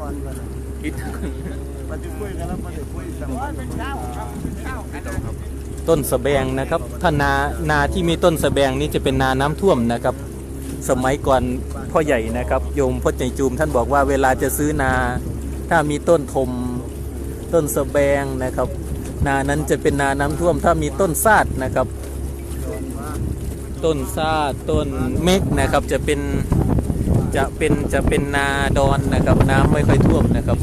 ก่อนกันคิดมันจะคุยกันแล้วมันจะคุยสันเป็นเช้าครับเป็นเช้าครับต้นสะแบงนะครับ ถ้านานาที่มีต้นสะแบงนี้จะเป็นนาน้ำท่วมนะครับ สมัยก่อนพ่อใหญ่นะครับ โยมพ่อใหญ่จูม ท่านบอกว่าเวลาจะซื้อนา ถ้ามีต้นทม ต้นสะแบงนะครับ นานั้นจะเป็นนาน้ำท่วม ถ้ามีต้นซาดนะครับ ต้นซาดต้นเมกนะครับจะเป็น จะเป็นจะเป็นนาดอนนะครับ น้ำไม่ค่อยท่วมนะครับ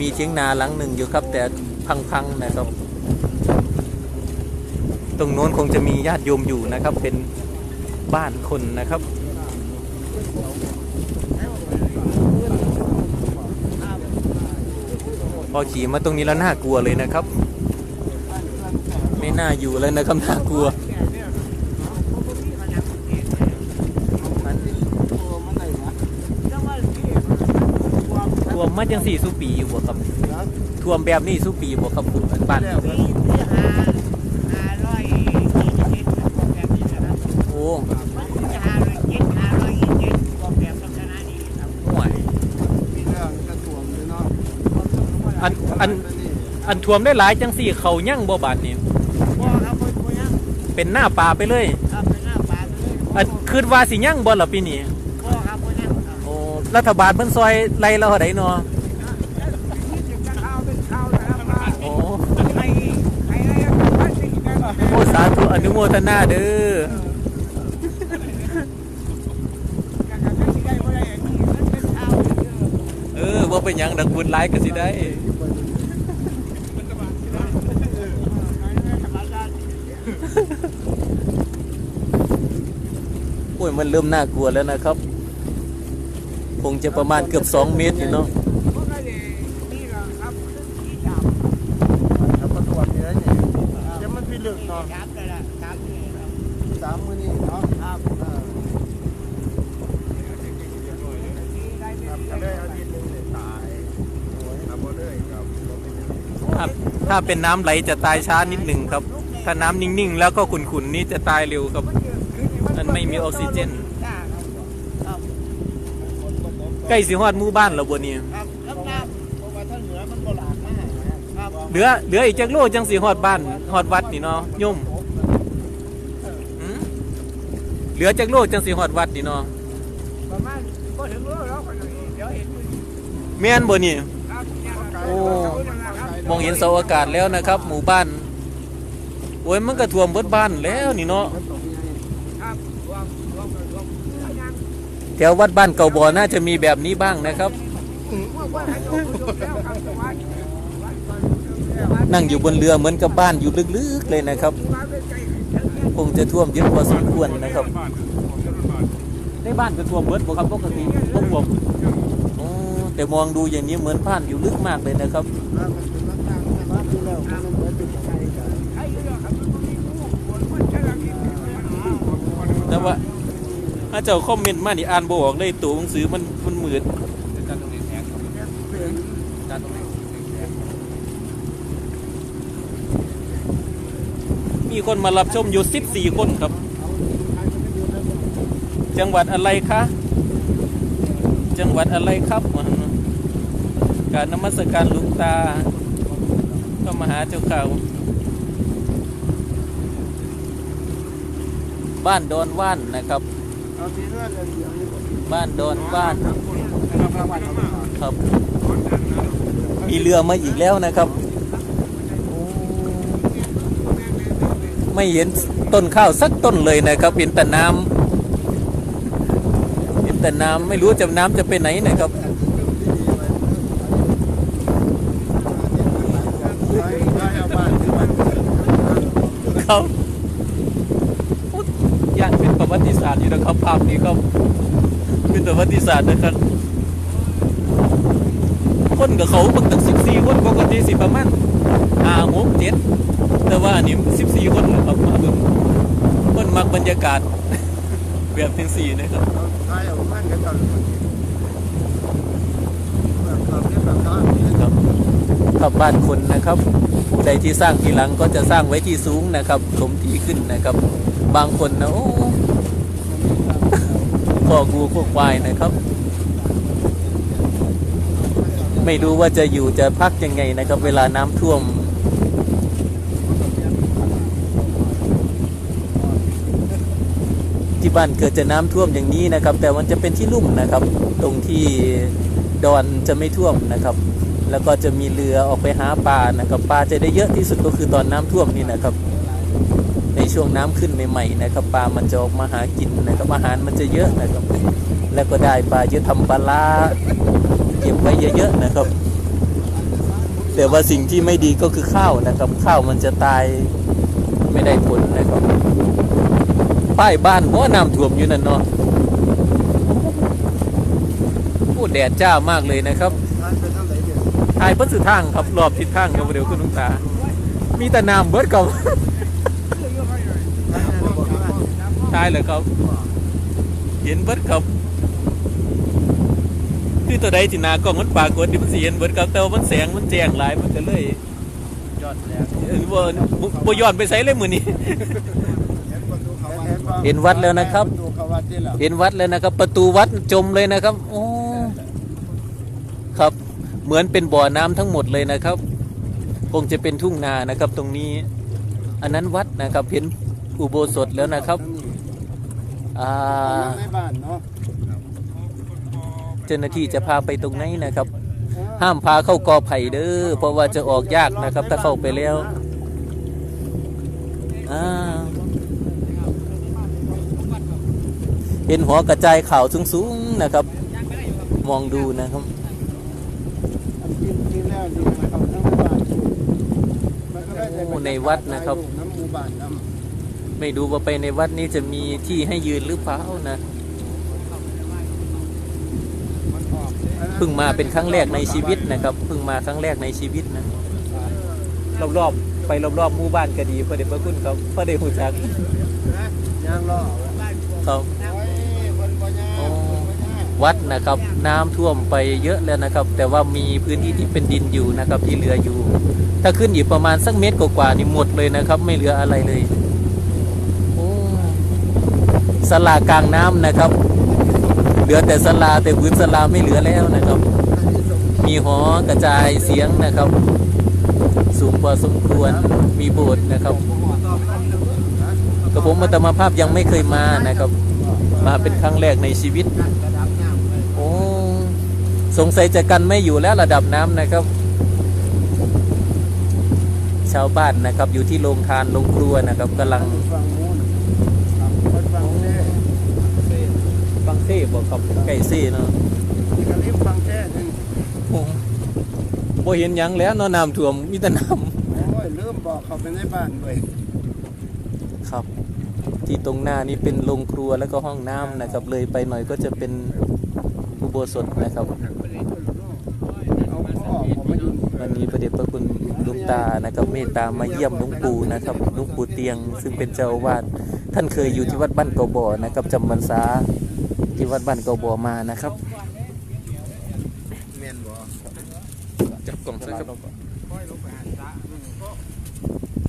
มีเชียงนาหลังหนึ่งอยู่ครับ แต่พังๆนะครับ ตรงโน้นคงจะมีญาติโยมอยู่นะครับ เป็นบ้านคนนะครับพอขี่มาตรงนี้แล้วน่ากลัวเลยนะครับ ไม่น่าอยู่เลยนะครับน่ากลัวท่ว มมาจังสี่สุปีอยู่บ่ครับท่วมแบบนี้สุปีบ่ครับคุณบ้านโอ้ห่วยมีเรื่องกระถ่วงเลยเนาะอันอันอันท่วมได้หลายจังสี่เขายั่งบ่บาดนี่เป็นหน้าป่าไปเลยอันคืดว่าสิยั่งบ่ล่ะปีนี้โอ้ รัฐบาลเพิ่นซอยไล่เราเท่าใดเนาะโอ้โอ้สาธุอนุโมทนาเด้อเออบ่เป็นหยังดังบุญหลายก็สิได้โอ้ยมันเริ่มน่ากลัวแล้วนะครับ งจะประมาณเกือบ 2 เมตรอยู่เนาะครับประตรวจเนี่ยนี่จะมันพิลึกเนาะสามมือนี่เนาะครับถ้าเป็นน้ำไหลจะตายช้านิดหนึ่งครับ ถ้าน้ำนิ่งๆ แล้วก็ขุ่นๆนี่จะตายเร็วครับ มันไม่มีออกซิเจน ใกล้สิฮอดหมู่บ้านแล้วบ่เนี่ครับครับครับเพราะว่าถ้เหนือมันโบราณมากนะครับเหลือเหลืออีกจักโลจังสิฮอดบ้านฮอดวัดนี่เนาะโยมหืมเหลือจักโลจังสิฮอดวัดนี่เนาะประมาณก็ถึงรู้แล้วคนนี้เดี๋ยวเห็นแม่นบ่นี่ครับโอ้ มองเห็นเสาอากาศแล้วนะครับ หมู่บ้านโอ้ยมันก็ท่วมเบิดบ้านแล้วนี่เนาะ ครับรวมรวมรวมยัง แถววัดบ้านเก่าบ่อน่าจะมีแบบนี้บ้างนะครับว่าว่าให้ดูดูแล้วครับว่านั่งอยู่บนเรือเหมือนกับบ้านอยู่ลึกๆเลยนะครับว่าเป็นใจคงจะท่วมเยอะพอสมควรนะครับในบ้านก็ท่วมเบิดบ่ครับปกติบ่ท่วมอ๋อแต่มองดูอย่างนี้เหมือนบ้านอยู่ลึกมากเลยนะครับว่ามันเป็นลักษณะว่าที่แล้วมันเหมือนเป็นใจกันใช่อยู่แล้วครับมันก็มีผู้คนมันใช่แล้วนี่มันแต่ว่า ถ้าเจ้าคอมเมนต์มานี่อ่านบ่ออกเลยตัวหนังสือมันมันมืดมีคนมารับชมอยู่14คนครับ จังหวัดอะไรคะจังหวัดอะไรครับ การนมัสการหลุงตาพระมหาเจ้าข่าวบ้านดอนว่านนะครับ บ้านดอนบรานครับ มีเรือมาอีกแล้วนะครับ ไม่เห็นต้นข้าวสักต้นเลยนะครับเห็นแต่น้ำเห็นแต่น้ำไม่รู้จะน้ำจะไปไหนนะครับเอาบ้านที่มันครับ เป็นประวัติศาสตร์อยู่นะครับภาพนี้ก็เป็นประวัติศาสตร์นะครับ คนกับเขาเพิ่งตั้งสิบสี่คนปกติสิประมาณห้าหกเจ็ดแต่ว่าอันนี้สิบสี่คนนะครับมาเบิ่งคนมักบรรยากาศแบบทั้งสี่นะครับได้เอาบ้านกันก่อนแบบทำเนี่ยแบบทำเนี่ยครับครับบ้านคนนะครับ ผู้ใดที่สร้างทีหลังก็จะสร้างไว้ที่สูงนะครับสมที่ขึ้นนะครับ บางคนนะโอ้ข้อกูข้อควายนะครับ ไม่รู้ว่าจะอยู่จะพักยังไงนะครับ เวลาน้ำท่วมที่บ้านเกิดจะน้ำท่วมอย่างนี้นะครับ แต่มันจะเป็นที่ลุ่มนะครับ ตรงที่ดอนจะไม่ท่วมนะครับ แล้วก็จะมีเรือออกไปหาปลานะครับปลาจะได้เยอะที่สุดก็คือตอนน้ำท่วมนี่นะครับ ช่วงน้ำขึ้นใหม่ๆนะครับปลามันจะออกมาหากินนะครับอาหารมันจะเยอะนะครับ แล้วก็ได้ปลาจะทำปลาล้าเก็บไว้เยอะๆนะครับ แต่ว่าสิ่งที่ไม่ดีก็คือข้าวนะครับ ข้าวมันจะตายไม่ได้ผลนะครับป้ายบ้านบ่น้ำท่วมอยู่นั่นเนาะโอ้แดดจ้ามากเลยนะครับทายทายเบิ้สุดทางครับรอบทิศทางครับเดี๋ยวคุณลุงตา มีแต่น้ำเบิดกับ ทางนั้นบอกว่า ทายเลยครับ เห็นเบิดครับคือตัวใดที่หนากล้องมันปรากฏที่มันสิเห็นเบิดครับแต่ว่ามันแสงมันแจ้งหลายมันก็เลยยอดแล้วเออบ่บ่บ่ย้อนไปใส่เลยมื้อนี้เห็นประตูเขาวัดเห็นวัดแล้วนะครับประตูเขาวัดที่แล้วเห็นวัดเลยนะครับ ประตูวัดจมเลยนะครับโอ้ครับ เหมือนเป็นบ่อน้ำทั้งหมดเลยนะครับ คงจะเป็นทุ่งนานะครับตรงนี้ อันนั้นวัดนะครับเห็นอุโบสถแล้วนะครับ อ่าในบ้านเนาะเจ้าหน้าที่จะพาไปตรงไหนนะครับ ห้ามพาเข้ากอไผ่เด้อเพราะว่าจะออกยากนะครับ ถ้าเข้าไปแล้วอ่าเห็นหัวกระจายข่าวสูงๆนะครับ มองดูนะครับอันกินกินแล้วดีนะครับทั้งบ้านมันก็ได้แต่โอ้ในวัดนะครับน้ำหมู่บ้านน้ ไม่ดูว่าไปในวัดนี้จะมีที่ให้ยืนหรือเปล่านะเพิ่งมาเป็นครั้งแรกในชีวิตนะครับเพิ่งมาครั้งแรกในชีวิตนะรอบๆไปรอบๆหมู่บ้านก็ดีพื่อเด็กพระคุณครับพื่อได้หูจักย่างล่อครับโอ้ยคนบ่ย่าวัดนะครับน้ำท่วมไปเยอะแล้วนะครับ แต่ว่ามีพื้นที่ที่เป็นดินอยู่นะครับที่เหลืออยู่ ถ้าขึ้นอีกประมาณสักเมตรกว่าๆนี่หมดเลยนะครับ ไม่เหลืออะไรเลย สลากลางน้ำนะครับ เหลือแต่สลาแต่พื้นสลาไม่เหลือแล้วนะครับ มีหอกระจายเสียงนะครับ สูงพอสมควรมีโบสถ์นะครับกระผมมัตมาภาพยังไม่เคยมานะครับ มาเป็นครั้งแรกในชีวิตโอ้สงสัยจะกันไม่อยู่แล้วระดับน้ำนะครับ ชาวบ้านนะครับ อยู่ที่โรงทานโรงครัวนะครับกำลัง ฝั่งนู้นครับคนฝั่งนี้ ฟังเซ่บอกกับไก่เซ่เนาะนี่ก็รีบฟังแค่หนึงโอ้บ่เห็นหยังแล้วเนาะน้ำท่วมมีแต่น้โอ้ยลืมบอกเขาไปในบ้านเลยำครับ ที่ตรงหน้านี้เป็นโรงครัวแล้วก็ห้องน้ำนะครับ เลยไปหน่อยก็จะเป็นอุโบสถนะครับ เอาพ่อผมมาอยู่วันนี้พระเดชพระคุณหลุงตานะครับ เมตตามาเยี่ยมหลวงปู่นะครับหลวงปู่เตียง ซึ่งเป็นเจ้าอาวาสท่านเคยอยู่ที่วัดบ้านเกาบ่อนะครับจำพรรษา ที่วัดบ้านเกาบ่อมานะครับแม่นบ่จับกล่องใส่ครับ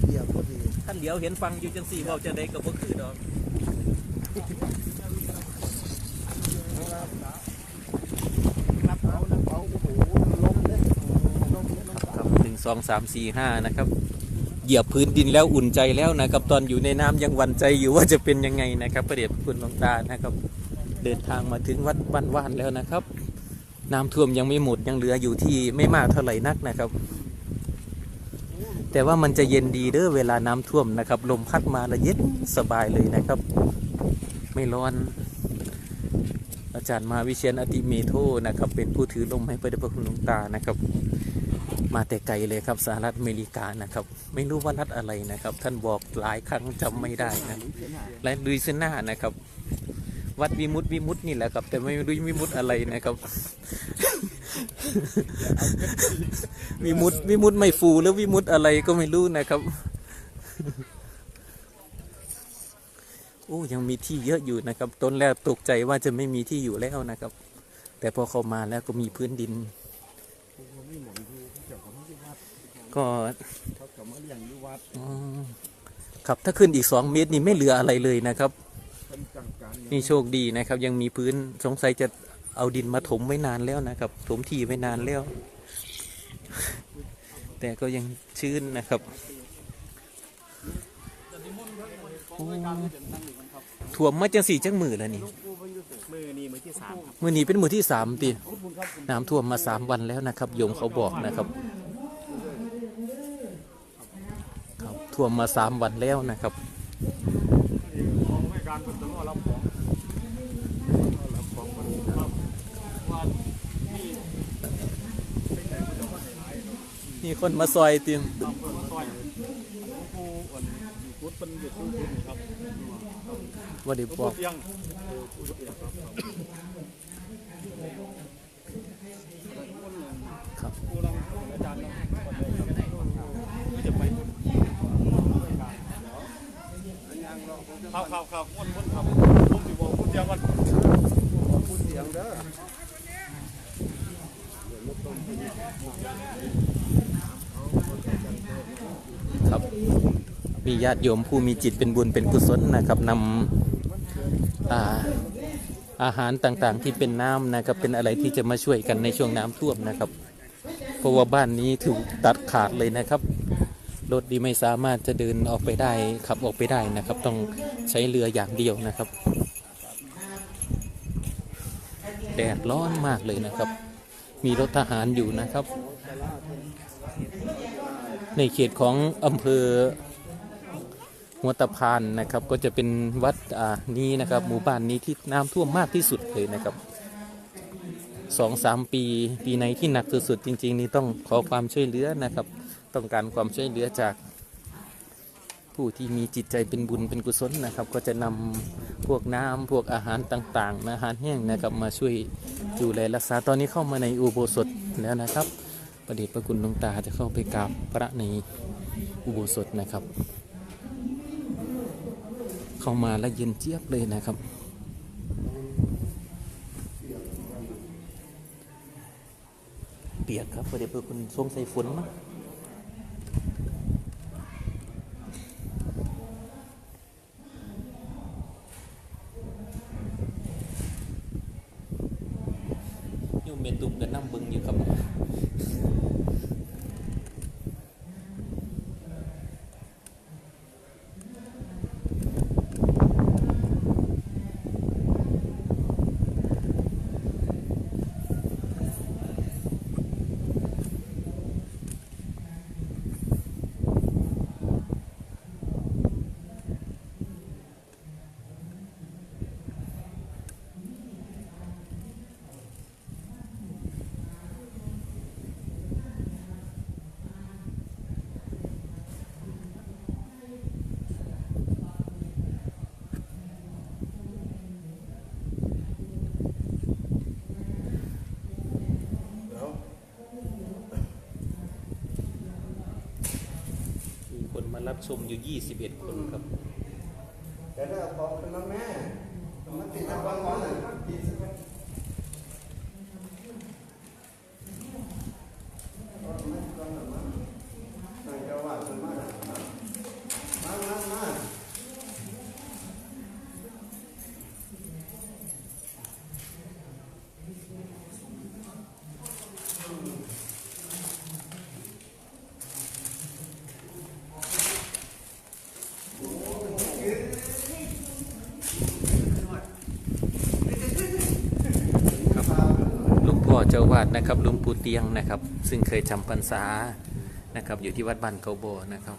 เดี๋ยวพอดีท่านเดี๋ยวเห็นฟังอยู่จังสี่เว้าจะได้กับบ่คือดอกรับเอาแล้วเอาโอ้โหลมเลยลมเลยลมครับหนึ่งสองสามสี่ห้านะครับเหยียบพื้นดินแล้วอุ่นใจแล้วนะครับ ตอนอยู่ในน้ำยังหวันใจอยู่ว่าจะเป็นยังไงนะครับพระเดชพระคุณหลวงตานะครับ เดินทางมาถึงวัดบ้านว่านแล้วนะครับ น้ำท่วมยังไม่หมดยังเหลืออยู่ที่ไม่มากเท่าไหร่นักนะครับ แต่ว่ามันจะเย็นดีเด้อเวลาน้ำท่วมนะครับ ลมพัดมาแล้วเย็นสบายเลยนะครับ ไม่ร้อน อาจารย์มาวิเชียนอติเมโทนะครับ เป็นผู้ถือลมให้พระเดชพระคุณหลวงตานะครับ มาแต่ไกลเลยครับสหรัฐอเมริกานะครับ ไม่รู้ว่ารัฐอะไรนะครับ ท่านบอกหลายครั้งจำไม่ได้นะและลุยเซน่านะครับ วัดวิมุตติวิมุตตินี่แหละครับ แต่ไม่รู้วิมุตติอะไรนะครับ วิมุตติวิมุตติไม่ฟูหรือวิมุตติอะไรก็ไม่รู้นะครับ โอ้ยังมีที่เยอะอยู่นะครับต้นแรกตกใจว่าจะไม่มีที่อยู่แล้วนะครับ แต่พอเข้ามาแล้วก็มีพื้นดิน ก็ครับถ้าขึ้นอีกสองเมตรนี่ไม่เหลืออะไรเลยนะครับ นกลางๆนี่โชคดีนะครับ ยังมีพื้นสงสัยจะเอาดินมาถมไว้นานแล้วนะครับ ถมที่ไว้นานแล้ว แต่ก็ยังชื้นนะครับโอ้ถ่วมมาจังสี่จังมือแล้วนี่มือนี่มือที่สามครับมือนี้เป็นมือที่สามตีน้ำท่วมมาสามวันแล้วนะครับโยมเขาบอกนะครับครับท่วมมาสามวันแล้วนะครับของไม่การเป็นต้องรับของรับของมันครับว่านี่เป็นแต่คนจะมาหายมีคนมาซอยตีมตามเพื่อนมาต่อยผู้อ่อนพุทธเป็นเด็กผู้พุทธครับว่าเดี๋ยวผู้บอกเตียงผู้เตียงครับครับ ผู้รังอาจารย์นะไม่จะไป ครับครับครับม้วนม้วนครับผมสิบอกผู้เตียงกันพูดเสียงเด้อครับมีญาติโยมผู้มีจิตเป็นบุญเป็นกุศลนะครับนำอาอาหารต่างๆที่เป็นน้ำนะครับเป็นอะไรที่จะมาช่วยกันในช่วงน้ำท่วมนะครับ เพราะว่าบ้านนี้ถูกตัดขาดเลยนะครับ รถดีไม่สามารถจะเดินออกไปได้ขับออกไปได้นะครับ ต้องใช้เรืออย่างเดียวนะครับแดดร้อนมากเลยนะครับ มีรถทหารอยู่นะครับ ในเขตของอำเภอหัวตะพานนะครับ ก็จะเป็นวัดอ่านี้นะครับ หมู่บ้านนี้ที่น้ำท่วมมากที่สุดเลยนะครับสองสามปี ปีไหนที่หนักสุดๆจริง ๆ นี่ต้องขอความช่วยเหลือนะครับ ต้องการความช่วยเหลือจากผู้ที่มีจิตใจเป็นบุญเป็นกุศลนะครับ ก็จะนำพวกน้ำพวกอาหารต่างๆอาหารแห้งนะครับมาช่วยดูแลรักษาตอนนี้เข้ามาในอุโบสถแล้วนะครับ ประเดชพระคุณหลวงตาจะเข้าไปกราบพระในอุโบสถนะครับ เข้ามาแล้วเย็นเจี๊ยบเลยนะครับเปียกครับประเดชพระคุณทรงใส่ฝนมั้งโยมเมตุมกันนั่งเบึงอยู่ครับ มี ซุมอยู่ 21 คนครับ แต่ถ้าบอกเป็นน้ำแม่มันติดทางบ้านมันน่ะยี่สิบเอ็ดนั่งเจ้าว่าสมามามามา หลุงพ่อเจ้าวาดนะครับหลุงปู่เตียงนะครับ ซึ่งเคยจำพรรษานะครับอยู่ที่วัดบ้านเขาโบนะครับ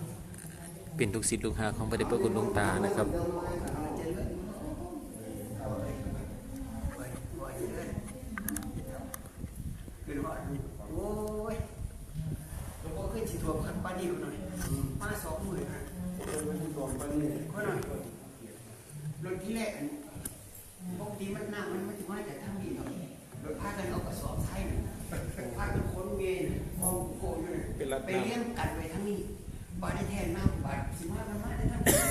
เป็นลูกศิษย์ลูกหาของพระเดชพระคุณหลวงตานะครับโอ้ยหลวงพ่อขึ้นสิถ่วมขันปานีกูหน่อยมาสองหมื่นนะก็หน่อยรถที่แรกอันปกติมันน้ำมันไม่ถึงว่าจะทั้งนี้หน่อยรถ พากันเอากระสอบไส้น่ะพากันค้นเมนมองโกอยู่น่ะเป็นรัดน้ำไปเลี้ยงกันไปทั้งนี้บาดได้แทนน้ำบาดสิมากันมาได้ทั้ง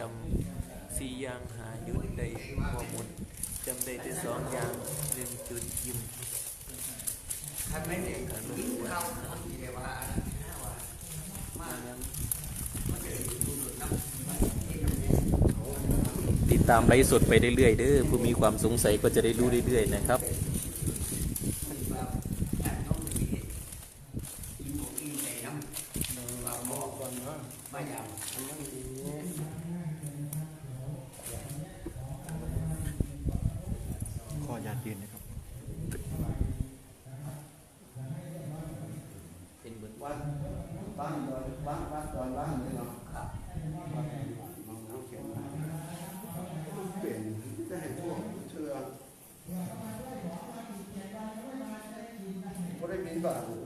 จำสี่อย่างหายุดใด้พอหมดจำได้แต่สองอย่างหนึ่งจุดยิ้มท่านไม่เด็กยิ้มเข้าเนทีเรียว่าติดตามไลฟ์สดไปเรื่อยๆเด้อผู้มีความสงสัยก็จะได้รู้เรื่อยๆนะครับ derivare